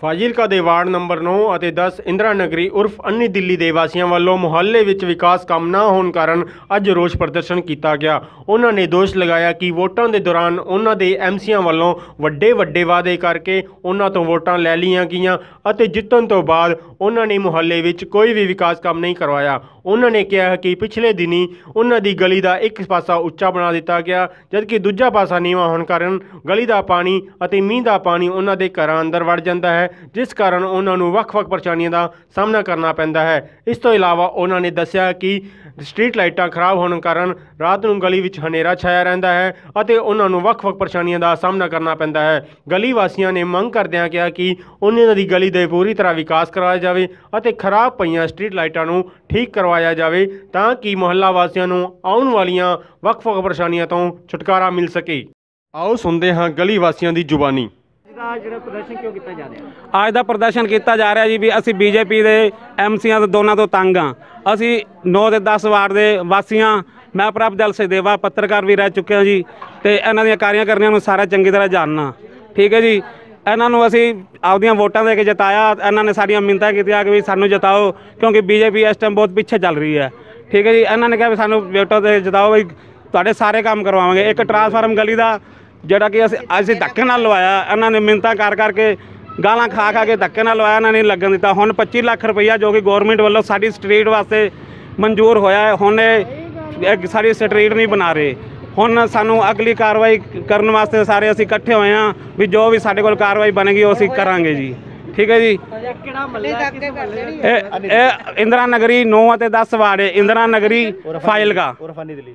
ਫਾਜ਼ਿਲਕਾ ਦੇ ward number 9 ਅਤੇ 10 ਇੰਦਰਾ ਨਗਰੀ ਉਰਫ ਅੰਨੀ ਦਿੱਲੀ ਦੇ ਵਾਸੀਆਂ ਵੱਲੋਂ ਮੁਹੱਲੇ ਵਿੱਚ ਵਿਕਾਸ ਕੰਮ ਨਾ ਹੋਣ ਕਾਰਨ ਅੱਜ ਰੋਸ ਪ੍ਰਦਰਸ਼ਨ ਕੀਤਾ ਗਿਆ। ਉਹਨਾਂ ਨੇ ਦੋਸ਼ ਲਗਾਇਆ ਕਿ ਵੋਟਾਂ ਦੇ ਦੌਰਾਨ ਉਹਨਾਂ ਦੇ ਐਮਸੀਆਂ ਵੱਲੋਂ ਵੱਡੇ ਵੱਡੇ ਵਾਅਦੇ ਕਰਕੇ ਉਹਨਾਂ ਤੋਂ ਵੋਟਾਂ ਲੈ ਲਈਆਂ ਗਈਆਂ ਅਤੇ ਜਿੱਤਣ ਤੋਂ ਬਾਅਦ ਉਹਨਾਂ ਨੇ ਮੁਹੱਲੇ ਵਿੱਚ ਕੋਈ ਵੀ ਵਿਕਾਸ ਕੰਮ ਨਹੀਂ ਕਰਵਾਇਆ। ਉਹਨਾਂ ਨੇ ਕਿਹਾ ਕਿ ਪਿਛਲੇ ਦਿਨੀ ਉਹਨਾਂ ਦੀ ਗਲੀ ਦਾ ਇੱਕ ਪਾਸਾ ਉੱਚਾ ਬਣਾ ਦਿੱਤਾ ਗਿਆ, ਜਦਕਿ ਦੂਜਾ ਪਾਸਾ ਨੀਵਾਂ ਹੋਣ ਕਾਰਨ ਗਲੀ ਦਾ ਪਾਣੀ ਅਤੇ ਮੀਂਹ ਦਾ ਪਾਣੀ ਉਹਨਾਂ ਦੇ ਘਰਾਂ ਅੰਦਰ ਵੜ ਜਾਂਦਾ ਹੈ। ਜਿਸ ਕਾਰਨ ਉਹਨਾਂ ਨੂੰ ਵੱਖ-ਵੱਖ ਪਰੇਸ਼ਾਨੀਆਂ ਦਾ ਸਾਹਮਣਾ ਕਰਨਾ ਪੈਂਦਾ ਹੈ। ਇਸ ਤੋਂ ਇਲਾਵਾ ਉਹਨਾਂ ਨੇ ਦੱਸਿਆ ਕਿ ਸਟਰੀਟ ਲਾਈਟਾਂ ਖਰਾਬ ਹੋਣ ਕਾਰਨ ਰਾਤ ਨੂੰ ਗਲੀ ਵਿੱਚ ਹਨੇਰਾ ਛਾਇਆ ਰਹਿੰਦਾ ਹੈ ਅਤੇ ਉਹਨਾਂ ਨੂੰ ਵੱਖ-ਵੱਖ ਪਰੇਸ਼ਾਨੀਆਂ ਦਾ ਸਾਹਮਣਾ ਕਰਨਾ ਪੈਂਦਾ ਹੈ। ਗਲੀ ਵਾਸੀਆਂ ਨੇ ਮੰਗ ਕਰਦਿਆਂ ਕਿਹਾ ਕਿ ਉਹਨਾਂ ਦੀ ਗਲੀ ਦੇ ਪੂਰੀ ਤਰ੍ਹਾਂ ਵਿਕਾਸ ਕਰਵਾਇਆ ਜਾਵੇ ਅਤੇ ਖਰਾਬ ਪਈਆਂ ਸਟਰੀਟ ਲਾਈਟਾਂ ਨੂੰ ਠੀਕ ਕਰਵਾਇਆ ਜਾਵੇ ਤਾਂ ਕਿ ਮੁਹੱਲਾ ਵਾਸੀਆਂ ਨੂੰ ਆਉਣ ਵਾਲੀਆਂ ਵੱਖ-ਵੱਖ ਪਰੇਸ਼ਾਨੀਆਂ ਤੋਂ ਛੁਟਕਾਰਾ ਮਿਲ ਸਕੇ। ਆਓ ਸੁਣਦੇ ਹਾਂ ਗਲੀ ਵਾਸੀਆਂ ਦੀ ਜ਼ੁਬਾਨੀ। ਦਾ ਜਿਹੜਾ ਪ੍ਰਦਰਸ਼ਨ ਕਿਉਂ ਕੀਤਾ ਜਾ ਰਿਹਾ? ਅੱਜ ਦਾ ਪ੍ਰਦਰਸ਼ਨ ਕੀਤਾ ਜਾ ਰਿਹਾ ਜੀ ਵੀ ਅਸੀਂ ਬੀਜੇਪੀ ਦੇ ਐਮਸੀਆਂ ਦੇ ਦੋਨਾਂ ਤੋਂ ਤੰਗ ਆ ਅਸੀਂ 9 ਤੇ 10 ਵਾਰਡ ਦੇ ਵਾਸੀਆਂ, ਮੈਂ ਪ੍ਰਭਜਲ ਸੇਦੇਵਾ ਪੱਤਰਕਾਰ ਵੀ ਰਹਿ ਚੁੱਕਿਆ ਜੀ ਤੇ ਇਹਨਾਂ ਦੀਆਂ ਕਾਰਿਆਂ ਕਰਨੀਆਂ ਨੂੰ ਸਾਰਾ ਚੰਗੀ ਤਰ੍ਹਾਂ ਜਾਣਨਾ। ਠੀਕ ਹੈ ਜੀ, ਇਹਨਾਂ ਨੂੰ ਅਸੀਂ ਆਪਦੀਆਂ ਵੋਟਾਂ ਦੇ ਕੇ ਜਿਤਾਇਆ, ਇਹਨਾਂ ਨੇ ਸਾਡੀਆਂ ਮਿੰਤਾਂ ਕੀਤੀਆਂ ਕਿ ਵੀ ਸਾਨੂੰ ਜਿਤਾਓ, ਕਿਉਂਕਿ ਬੀਜੇਪੀ ਇਸ ਟਾਈਮ ਬਹੁਤ ਪਿੱਛੇ ਚੱਲ ਰਹੀ ਹੈ। ਠੀਕ ਹੈ ਜੀ, ਇਹਨਾਂ ਨੇ ਕਿਹਾ ਵੀ ਸਾਨੂੰ ਵੋਟਾਂ ਦੇ ਜਿਤਾਓ ਵੀ ਤੁਹਾਡੇ ਸਾਰੇ ਕੰਮ ਕਰਵਾਵਾਂਗੇ। ਇੱਕ ਟਰਾਂਸਫਾਰਮ ਗਲੀ ਦਾ ਜਿਹੜਾ ਕਿ ਅਸੀਂ ਅਸੀਂ ਧੱਕੇ ਨਾਲ ਲਵਾਇਆ। ਇਹਨਾਂ ਨੇ ਮਿੰਤਾਂ ਕਰ ਕਰਕੇ ਗਾਲਾਂ ਖਾ ਖਾ ਕੇ ਧੱਕੇ ਨਾਲ ਲਵਾਇਆ। ਇਹਨਾਂ ਨੇ ਲੱਗਣ ਦਿੱਤਾ। ਹੁਣ 25 ਲੱਖ ਰੁਪਈਆ ਜੋ ਕਿ ਗਵਰਨਮੈਂਟ ਵੱਲੋਂ ਸਾਡੀ ਸਟਰੀਟ ਵਾਸਤੇ ਮਨਜ਼ੂਰ ਹੋਇਆ ਹੈ। ਹੁਣ ਇਹ ਇੱਕ ਸਾਡੀ ਸਟਰੀਟ ਨਹੀਂ ਬਣਾ ਰਹੇ। ਹੁਣ ਸਾਨੂੰ ਅਗਲੀ ਕਾਰਵਾਈ ਕਰਨ ਵਾਸਤੇ ਸਾਰੇ ਅਸੀਂ ਇਕੱਠੇ ਹੋਏ ਹਾਂ ਵੀ ਜੋ ਵੀ ਸਾਡੇ ਕੋਲ ਕਾਰਵਾਈ ਬਣੇਗੀ ਉਹ ਅਸੀਂ ਕਰਾਂਗੇ ਜੀ। ਠੀਕ ਹੈ ਜੀ? ਇਹ ਇੰਦਰਾ ਨਗਰੀ 9 ਅਤੇ 10 ਵਾਰਡ ਇੰਦਰਾ ਨਗਰੀ ਉਰਫਾਨੀ ਦਿੱਲੀ।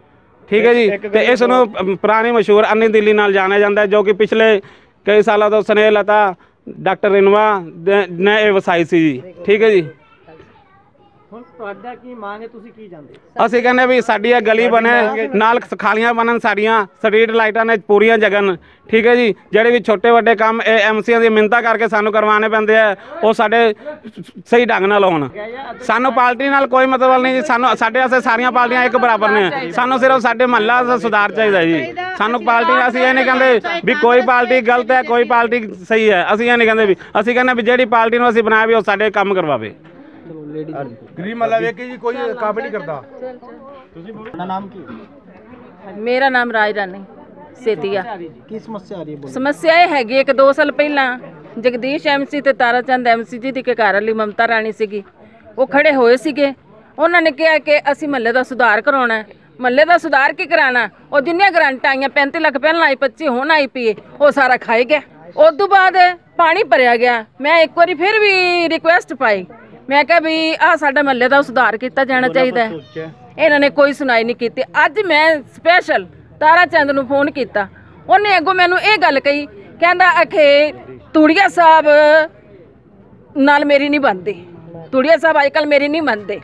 ਠੀਕ ਹੈ ਜੀ। ਤੇ ਇਸ ਨੂੰ ਪੁਰਾਣੀ ਮਸ਼ਹੂਰ ਅੰਨੀ ਦਿੱਲੀ ਨਾਲ ਜਾਣਿਆ ਜਾਂਦਾ ਹੈ ਜੋ ਕਿ ਪਿਛਲੇ ਕਈ ਸਾਲਾਂ ਤੋਂ ਸਨੇਹ ਲਤਾ ਡਾਕਟਰ ਰਿਨਵਾ ਦੇ- ਨੇ ਇਹ ਵਸਾਈ ਸੀ ਜੀ। ਠੀਕ ਹੈ ਜੀ। ਹੁਣ ਤੁਹਾਡਾ ਕੀ ਮੰਗ ਹੈ? ਤੁਸੀਂ ਕੀ ਜਾਂਦੇ ਅਸੀਂ ਕਹਿੰਦੇ ਵੀ ਸਾਡੀ ਇਹ ਗਲੀ ਬਣੇ, ਨਾਲ ਖਾਲੀਆਂ ਬਣਨ ਸਾਡੀਆਂ, ਸਟਰੀਟ ਲਾਈਟਾਂ ਨੇ ਪੂਰੀਆਂ ਜਗਨ। ਠੀਕ ਹੈ ਜੀ? ਜਿਹੜੇ ਵੀ ਛੋਟੇ ਵੱਡੇ ਕੰਮ, ਇਹ ਐਮਸੀਆਂ ਦੀ ਮਿੰਤਾ ਕਰਕੇ ਸਾਨੂੰ ਕਰਵਾਉਣੇ ਪੈਂਦੇ ਆ, ਉਹ ਸਾਡੇ ਸਹੀ ਢੰਗ ਨਾਲ ਹੋਣ। ਸਾਨੂੰ ਪਾਰਟੀ ਨਾਲ ਕੋਈ ਮਤਲਬ ਨਹੀਂ ਜੀ, ਸਾਨੂੰ, ਸਾਡੇ ਵਾਸਤੇ ਸਾਰੀਆਂ ਪਾਰਟੀਆਂ ਇੱਕ ਬਰਾਬਰ ਨੇ। ਸਾਨੂੰ ਸਿਰਫ ਸਾਡੇ ਮਹੱਲਾ ਦਾ ਸੁਧਾਰ ਚਾਹੀਦਾ ਜੀ। ਸਾਨੂੰ ਪਾਰਟੀ ਅਸੀਂ ਇਹ ਨਹੀਂ ਕਹਿੰਦੇ ਵੀ ਕੋਈ ਪਾਰਟੀ ਗਲਤ ਹੈ, ਕੋਈ ਪਾਰਟੀ ਸਹੀ ਹੈ। ਅਸੀਂ ਇਹ ਨਹੀਂ ਕਹਿੰਦੇ ਵੀ, ਅਸੀਂ ਕਹਿੰਦੇ ਵੀ ਜਿਹੜੀ ਪਾਰਟੀ ਨੂੰ ਅਸੀਂ ਬਣਾਇਆ ਵੀ ਉਹ ਸਾਡੇ ਕੰਮ ਕਰਵਾਵੇ। ਗਰੀਬ ਮੱਲਾ ਵੇਖ ਕੇ ਜੀ ਕੋਈ ਕੰਮ ਨਹੀਂ ਕਰਦਾ। ਦਾ ਨਾਮ ਕੀ ਮੇਰਾ ਨਾਮ ਰਾਜ ਰਾਣੀ ਸੇਤੀਆ। ਕੀ ਸਮੱਸਿਆ ਆ ਰਹੀ ਹੈ ਸਮੱਸਿਆ ਇਹ ਹੈਗੀ ਇੱਕ 2 ਸਾਲ ਪਹਿਲਾਂ ਜਗਦੀਸ਼ ਐਮਸੀ ਤੇ ਤਾਰਾਚੰਦ ਐਮਸੀ ਜੀ ਦੀ ਕੇ ਘਰ ਵਾਲੀ ਮਮਤਾ ਰਾਣੀ ਸੀਗੀ। ਉਹ ਖੜੇ ਹੋਏ ਸੀਗੇ। ਉਹਨਾਂ ਨੇ ਕਿਹਾ ਕਿ ਅਸੀਂ ਮਹੱਲੇ ਦਾ ਸੁਧਾਰ ਕਰਾਉਣਾ ਹੈ। ਮਹੱਲੇ ਦਾ ਸੁਧਾਰ ਕੀ ਕਰਾਣਾ ਉਹ ਜਿੰਨੀਆਂ ਗਰੰਟਾਂ ਆਈਆਂ 35 ਲੱਖ ਪਹਿਲਾਂ ਆਈ 25 ਹੁਣ ਆਈ ਪਈ ਉਹ ਸਾਰਾ ਖਾਈ ਗਿਆ। ਉਸ ਤੋਂ ਬਾਅਦ ਪਾਣੀ ਭਰਿਆ ਗਿਆ। ਮੈਂ ਇੱਕ ਵਾਰੀ ਫਿਰ ਵੀ ਰਿਕੁਐਸਟ ਪਾਈ। ਮੈਂ ਕਿਹਾ ਵੀ ਆਹ ਸਾਡਾ ਮਹੱਲੇ ਦਾ ਸੁਧਾਰ ਕੀਤਾ ਜਾਣਾ ਚਾਹੀਦਾ ਹੈ। ਇਹਨਾਂ ਨੇ ਕੋਈ ਸੁਣਾਈ ਨਹੀਂ ਕੀਤੀ। ਅੱਜ ਮੈਂ ਸਪੈਸ਼ਲ ਤਾਰਾ ਚੰਦ ਨੂੰ ਫੋਨ ਕੀਤਾ। ਉਹਨੇ ਅੱਗੋਂ ਮੈਨੂੰ ਇਹ ਗੱਲ ਕਹੀ ਕਹਿੰਦਾ ਅਖੇ ਤੂੜੀਆ ਸਾਹਿਬ ਨਾਲ ਮੇਰੀ ਨਹੀਂ ਬਣਦੀ। ਤੂੜੀਆ ਸਾਹਿਬ ਅੱਜਕੱਲ ਮੇਰੀ ਨਹੀਂ ਮੰਨਦੇ।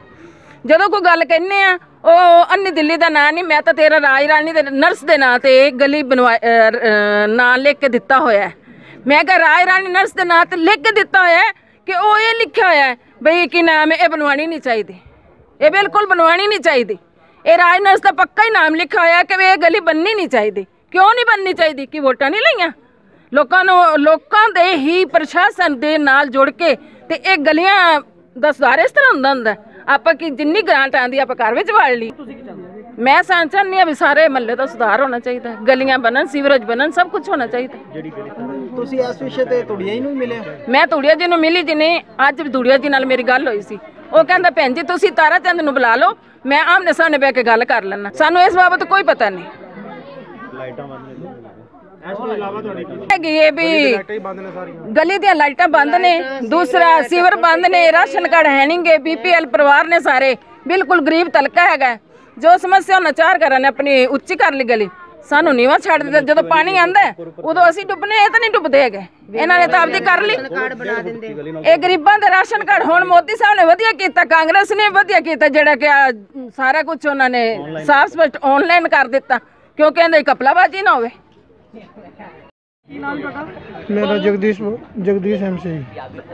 ਜਦੋਂ ਕੋਈ ਗੱਲ ਕਹਿੰਨੇ ਆ ਉਹ ਅੰਨੀ ਦਿੱਲੀ ਦਾ ਨਾਂ ਨਹੀਂ ਮੈਂ ਤਾਂ ਤੇਰਾ ਰਾਜ ਰਾਣੀ ਦੇ ਨਰਸ ਦੇ ਨਾਂ ਤੇ ਗਲੀ ਬਣਵਾ ਨਾਂ ਲਿਖ ਕੇ ਦਿੱਤਾ ਹੋਇਆ ਮੈਂ ਕਿਹਾ ਰਾਜ ਰਾਣੀ ਨਰਸ ਦੇ ਨਾਂ ਤੇ ਲਿਖ ਕੇ ਦਿੱਤਾ ਹੋਇਆ ਹੈ ਕਿ ਉਹ ਇਹ ਲਿਖਿਆ ਹੋਇਆ ਹੈ ਬਈ ਕੀ ਨਾਮ ਹੈ? ਇਹ ਬਣਵਾਣੀ ਨਹੀਂ ਚਾਹੀਦੀ। ਇਹ ਬਿਲਕੁਲ ਬਣਵਾਣੀ ਨਹੀਂ ਚਾਹੀਦੀ। ਇਹ ਰਾਜ ਨਰਸ ਦਾ ਪੱਕਾ ਹੀ ਨਾਮ ਲਿਖਿਆ ਹੋਇਆ ਹੈ ਕਿ ਵੀ ਇਹ ਗਲੀ ਬੰਨਣੀ ਨਹੀਂ ਚਾਹੀਦੀ। ਕਿਉਂ ਨਹੀਂ ਬਣਨੀ ਚਾਹੀਦੀ? ਕਿ ਵੋਟਾਂ ਨਹੀਂ ਲਈਆਂ? ਲੋਕਾਂ ਨੂੰ, ਲੋਕਾਂ ਦੇ ਹੀ ਪ੍ਰਸ਼ਾਸਨ ਦੇ ਨਾਲ ਜੁੜ ਕੇ ਤੇ ਇਹ ਗਲੀਆਂ ਦਾ ਸੁਧਾਰ ਇਸ ਤਰ੍ਹਾਂ ਹੁੰਦਾ ਹੁੰਦਾ ਆਪਾਂ ਕਿ ਜਿੰਨੀ ਗ੍ਰਾਂਟ ਆਂਦੀ, ਆਪਾਂ ਘਰ ਵਿੱਚ ਵਾੜ ਲਈ। ਮੈਂ ਸਾਂ ਚਾਹੁੰਦੀ ਹਾਂ ਵੀ ਸਾਰੇ ਮਹੱਲੇ ਦਾ ਸੁਧਾਰ ਹੋਣਾ ਚਾਹੀਦਾ। ਗਲੀਆਂ ਬਣਨ ਸੀਵਰੇਜ ਬਣਨ ਸਭ ਕੁਝ ਹੋਣਾ ਚਾਹੀਦਾ। ਤੁਸੀਂ ਇਸ ਵਿਸ਼ੇ ਤੇ ਤੁੜੀਆਂ ਹੀ ਨੂੰ ਮਿਲੇ ਮੈਂ ਧੂੜੀਆ ਜੀ ਨੂੰ ਮਿਲੀ ਜੀ ਨੇ ਅੱਜ ਵੀ ਧੂੜੀਆ ਜੀ ਨਾਲ ਮੇਰੀ ਗੱਲ ਹੋਈ ਸੀ। ਉਹ ਕਹਿੰਦਾ ਭੈਣ ਜੀ ਤੁਸੀਂ ਤਾਰਾ ਚੰਦ ਨੂੰ ਬੁਲਾ ਲਓ ਮੈਂ ਆਮਨੇ ਸਾਹਮਣੇ ਬਹਿ ਕੇ ਗੱਲ ਕਰ ਲੈਣਾ ਸਾਨੂੰ ਇਸ ਬਾਬਤ ਕੋਈ ਪਤਾ ਨਹੀਂ। ਹੈਗੀ ਇਹ ਵੀ ਗਲੀ ਦੀਆਂ ਲਾਈਟਾਂ ਬੰਦ ਨੇ ਦੂਸਰਾ ਸੀਵਰ ਬੰਦ ਨੇ ਰਾਸ਼ਨ ਕਾਰਡ ਹੈ ਨਹੀਂਗੇ ਬੀਪੀਐਲ ਪਰਿਵਾਰ ਨੇ ਸਾਰੇ। ਬਿਲਕੁਲ ਗਰੀਬ ਤਲਕਾ ਹੈਗਾ ਜੋ ਸਮੱਸਿਆ ਉਹਨਾਂ ਚਾਰ ਘਰਾਂ ਨੇ ਆਪਣੀ ਉੱਚੀ ਕਰ ਲਈ ਗਲੀ ਸਾਨੂੰ ਨੀਵਾ ਛੱਡ ਦਿੱਤਾ। ਜਦੋਂ ਪਾਣੀ ਆਂਦਾ ਉਦੋਂ ਅਸੀਂ ਡੁੱਬਨੇ ਇਹ ਤਾਂ ਨਹੀਂ ਡੁੱਬਦੇ ਹੈਗੇ। ਇਹਨਾਂ ਨੇ ਤਾਂ ਆਪਦੀ ਕਰ ਲਈ। ਇਹ ਗਰੀਬਾਂ ਦੇ ਰਾਸ਼ਨ ਕਾਰਡ ਹੁਣ ਮੋਦੀ ਸਾਹਿਬ ਨੇ ਵਧੀਆ ਕੀਤਾ ਕਾਂਗਰਸ ਨੇ ਵਧੀਆ ਕੀਤਾ ਜਿਹੜਾ ਕਿ ਸਾਰਾ ਕੁਝ ਉਹਨਾਂ ਨੇ ਸਾਫ਼ ਸਪਸ਼ਟ ਆਨਲਾਈਨ ਕਰ ਦਿੱਤਾ ਕਿਉਂ ਕਹਿੰਦੇ ਕਪਲਾਬਾਜੀ ਨਾ ਹੋਵੇ। ਮੇਰਾ ਜਗਦੀਸ਼ ਜਗਦੀਸ਼ ਐਮਸੀ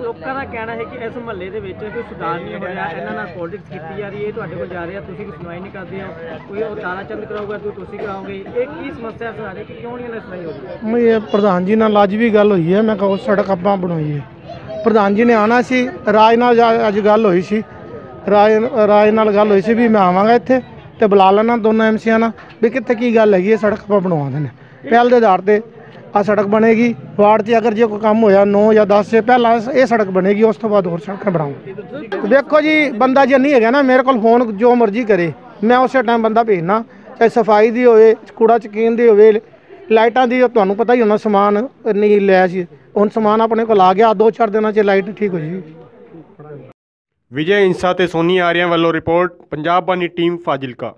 ਲੋਕਾਂ ਦਾ ਕਹਿਣਾ ਹੈ ਕਿ ਇਸ ਮਹੱਲੇ ਦੇ ਵਿੱਚ ਕੋਈ ਸੁਧਾਰ ਨਹੀਂ ਹੋਇਆ ਇਹਨਾਂ ਨਾਲ ਪੋਲਿਟਿਕਸ ਕੀਤੀ ਜਾ ਰਹੀ ਹੈ ਤੁਹਾਡੇ ਕੋਲ ਜਾ ਰਿਹਾ ਤੁਸੀਂ ਕੋਈ ਸੁਣਵਾਈ ਨਹੀਂ ਕਰਦੇ ਹੋ ਕੋਈ ਉਹ ਤਾਰਾ ਚੰਦ ਕਰਾਊਗਾ ਕੋਈ ਤੁਸੀਂ ਕਰਾਓਗੇ ਇਹ ਕੀ ਸਮੱਸਿਆ ਸੁਣਾ ਰਹੇ ਕਿ ਕਿਉਂ ਨਹੀਂ ਇਹਨਾਂ ਸੁਣਾਈ ਹੋ ਰਹੀ? ਮੈਂ ਇਹ ਪ੍ਰਧਾਨ ਜੀ ਨਾਲ ਅੱਜ ਵੀ ਗੱਲ ਹੋਈ ਹੈ ਮੈਂ ਕਹਾਂ ਸੜਕ ਆਪਾਂ ਬਣਾਈ ਹੈ ਪ੍ਰਧਾਨ ਜੀ ਨੇ ਆਣਾ ਸੀ ਰਾਜ ਨਾਲ ਅੱਜ ਗੱਲ ਹੋਈ ਸੀ। ਰਾਜ ਰਾਜ ਨਾਲ ਗੱਲ ਹੋਈ ਸੀ ਵੀ ਮੈਂ ਆਵਾਂਗਾ ਇੱਥੇ ਤੇ ਬੁਲਾ ਲੈਣਾ ਦੋਨੋਂ ਐਮਸੀਆਂ ਨਾਲ ਵੀ ਕਿੱਥੇ ਕੀ ਗੱਲ ਹੈਗੀ ਹੈ ਸੜਕ ਆਪਾਂ ਬਣਵਾ ਦੇਣੇ ਪਹਿਲ ਦੇ ਆਧਾਰ ਤੇ ਆ ਸੜਕ ਬਣੇਗੀ। ਵਾਰਡ 'ਚ ਅਗਰ ਜੇ ਕੋਈ ਕੰਮ ਹੋਇਆ 9 ਜਾਂ 10 ਸੇ ਪਹਿਲਾਂ ਇਹ ਸੜਕ ਬਣੇਗੀ, ਉਸ ਤੋਂ ਬਾਅਦ ਹੋਰ ਸੜਕਾਂ ਬਣਾਉਂਗੇ। ਦੇਖੋ ਜੀ, ਬੰਦਾ ਜੇ ਨਹੀਂ ਹੈਗਾ ਨਾ, ਮੇਰੇ ਕੋਲ ਫੋਨ ਜੋ ਮਰਜ਼ੀ ਕਰੇ। ਮੈਂ ਉਸੇ ਟਾਈਮ ਬੰਦਾ ਭੇਜਣਾ, ਚਾਹੇ ਸਫ਼ਾਈ ਦੀ ਹੋਵੇ, ਕੂੜਾ ਚਕੀਨ ਦੀ ਹੋਵੇ, ਲਾਈਟਾਂ ਦੀ ਤੁਹਾਨੂੰ ਪਤਾ ਹੀ ਹੋਣਾ, ਸਮਾਨ ਨਹੀਂ ਲਿਆ ਸੀ ਹੁਣ ਸਮਾਨ ਆਪਣੇ ਕੋਲ ਆ ਗਿਆ ਦੋ ਚਾਰ ਦਿਨਾਂ 'ਚ ਲਾਈਟ ਠੀਕ ਹੋ ਜੀ ਵਿਜੇ ਇੰਸਾ ਤੇ ਸੋਨੀ ਆਰਿਆ ਵੱਲੋਂ ਰਿਪੋਰਟ, ਪੰਜਾਬ ਬਾਨੀ ਟੀਮ ਫਾਜ਼ਿਲਕਾ।